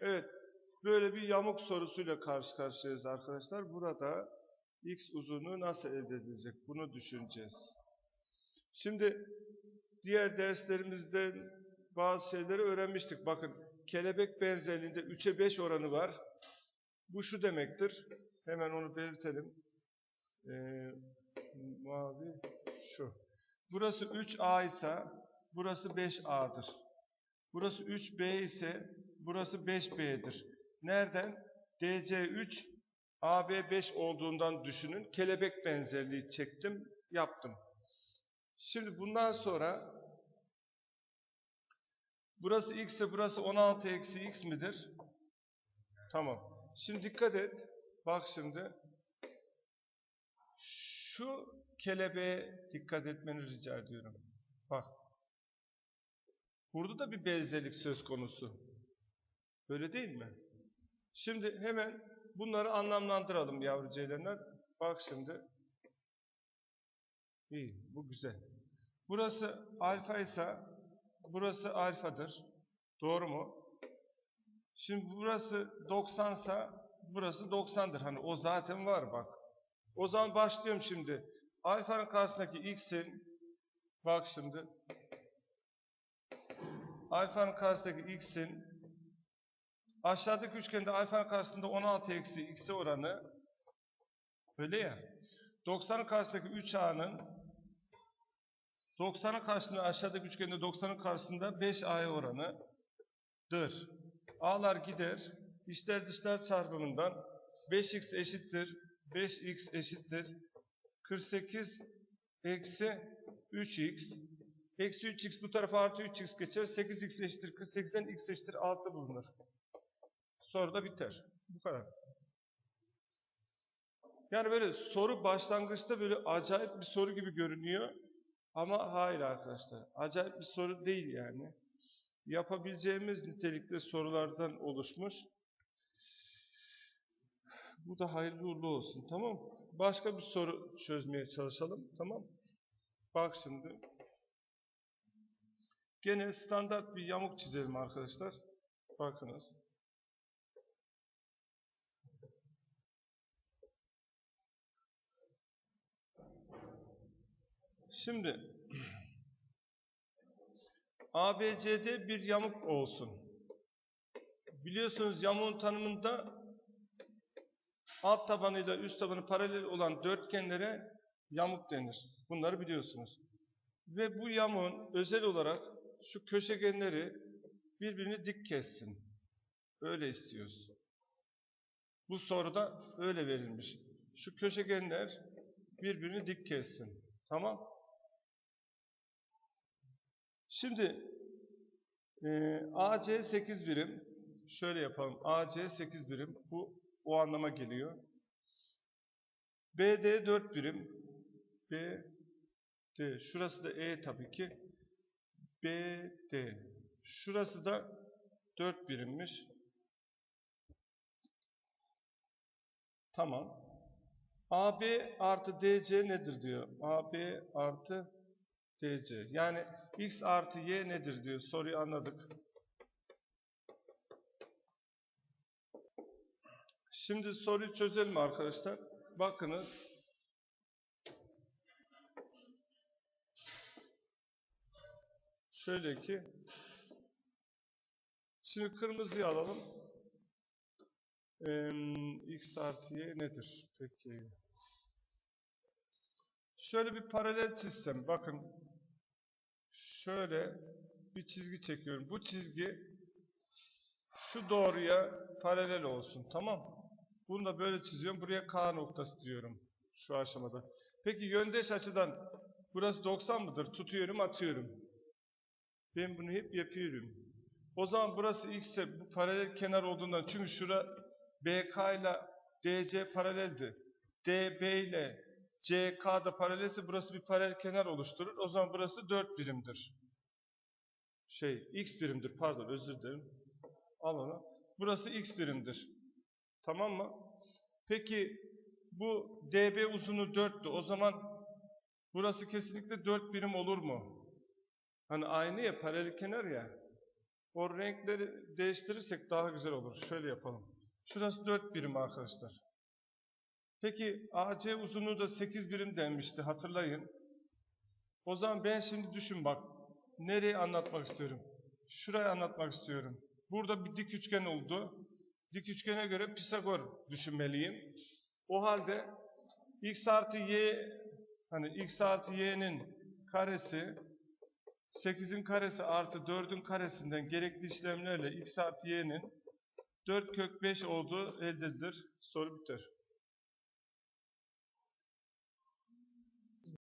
Evet, böyle bir yamuk sorusuyla karşı karşıyayız arkadaşlar. Burada x uzunluğu nasıl elde edilecek? Bunu düşüneceğiz. Şimdi diğer derslerimizde bazı şeyleri öğrenmiştik. Bakın kelebek benzerliğinde 3'e 5 oranı var. Bu şu demektir. Hemen onu belirtelim. Ee, mavi şu. Burası 3A ise burası 5A'dır. Burası 3B ise burası 5B'dir. Nereden? DC 3, AB 5 olduğundan düşünün. Kelebek benzerliği çektim, yaptım. Şimdi bundan sonra burası x ise burası 16 eksi x midir? Tamam. Şimdi dikkat et. Bak şimdi. Şu kelebeğe dikkat etmeni rica ediyorum. Bak. Burada da bir benzerlik söz konusu. Öyle değil mi? Şimdi hemen bunları anlamlandıralım yavru ceylanlar. Bak şimdi. İyi, bu güzel. Burası alfa ise burası alfadır. Doğru mu? Şimdi burası 90 ise burası 90'dır. Hani o zaten var bak. O zaman başlıyorum şimdi. Alfanın karşısındaki x'in bak şimdi alfanın karşısındaki x'in aşağıdaki üçgende alfanın karşısında 16 eksi x'e oranı öyle ya 90'ın karşısındaki 3a'nın 90'ın karşısında aşağıdaki üçgende 90'ın karşısında 5a'ya oranıdır. A'lar gider. İçler dışlar çarpımından 5x eşittir 5x eşittir 48 eksi 3x eksi 3x bu tarafa artı 3x geçer 8x eşittir 48'den x eşittir 6 bulunur. Soru da biter. Bu kadar. Yani böyle soru başlangıçta böyle acayip bir soru gibi görünüyor. Ama hayır arkadaşlar. Acayip bir soru değil yani. Yapabileceğimiz nitelikte sorulardan oluşmuş. Bu da hayırlı uğurlu olsun. Tamam? Başka bir soru çözmeye çalışalım. Tamam Bak şimdi. Gene standart bir yamuk çizelim arkadaşlar. Bakınız. Şimdi ABCD bir yamuk olsun. Biliyorsunuz yamuğun tanımında alt tabanıyla üst tabanı paralel olan dörtgenlere yamuk denir. Bunları biliyorsunuz. Ve bu yamuğun özel olarak şu köşegenleri birbirini dik kessin. Öyle istiyoruz. Bu soruda öyle verilmiş. Şu köşegenler birbirini dik kessin. Tamam. Şimdi e, AC 8 birim. Şöyle yapalım. AC 8 birim. Bu o anlama geliyor. BD 4 birim. BD. Şurası da E tabii ki. BD. Şurası da 4 birimmiş. Tamam. AB artı DC nedir diyor. AB artı DC. Yani X artı Y nedir diyor. Soruyu anladık. Şimdi soruyu çözelim arkadaşlar. Bakınız. Şöyle ki Şimdi kırmızıyı alalım. Ee, X artı Y nedir? Peki. Şöyle bir paralel çizsem. Bakın. Şöyle bir çizgi çekiyorum. Bu çizgi şu doğruya paralel olsun. Tamam Bunu da böyle çiziyorum. Buraya K noktası diyorum. Şu aşamada. Peki yöndeş açıdan burası 90 mıdır? Tutuyorum atıyorum. Ben bunu hep yapıyorum. O zaman burası x ise bu paralel kenar olduğundan çünkü şura BK ile DC paraleldi. DB ile CK da paralelse burası bir paralel kenar oluşturur. O zaman burası 4 birimdir. Şey x birimdir pardon özür dilerim. Al onu. Burası x birimdir. Tamam mı? Peki bu DB uzunluğu 4'tü. O zaman burası kesinlikle 4 birim olur mu? Hani aynı ya paralel kenar ya. O renkleri değiştirirsek daha güzel olur. Şöyle yapalım. Şurası 4 birim arkadaşlar. Peki AC uzunluğu da 8 birim denmişti hatırlayın. O zaman ben şimdi düşün bak. Nereyi anlatmak istiyorum? Şurayı anlatmak istiyorum. Burada bir dik üçgen oldu. Dik üçgene göre Pisagor düşünmeliyim. O halde x artı y hani x artı y'nin karesi 8'in karesi artı 4'ün karesinden gerekli işlemlerle x artı y'nin 4 kök 5 olduğu elde edilir. Soru biter.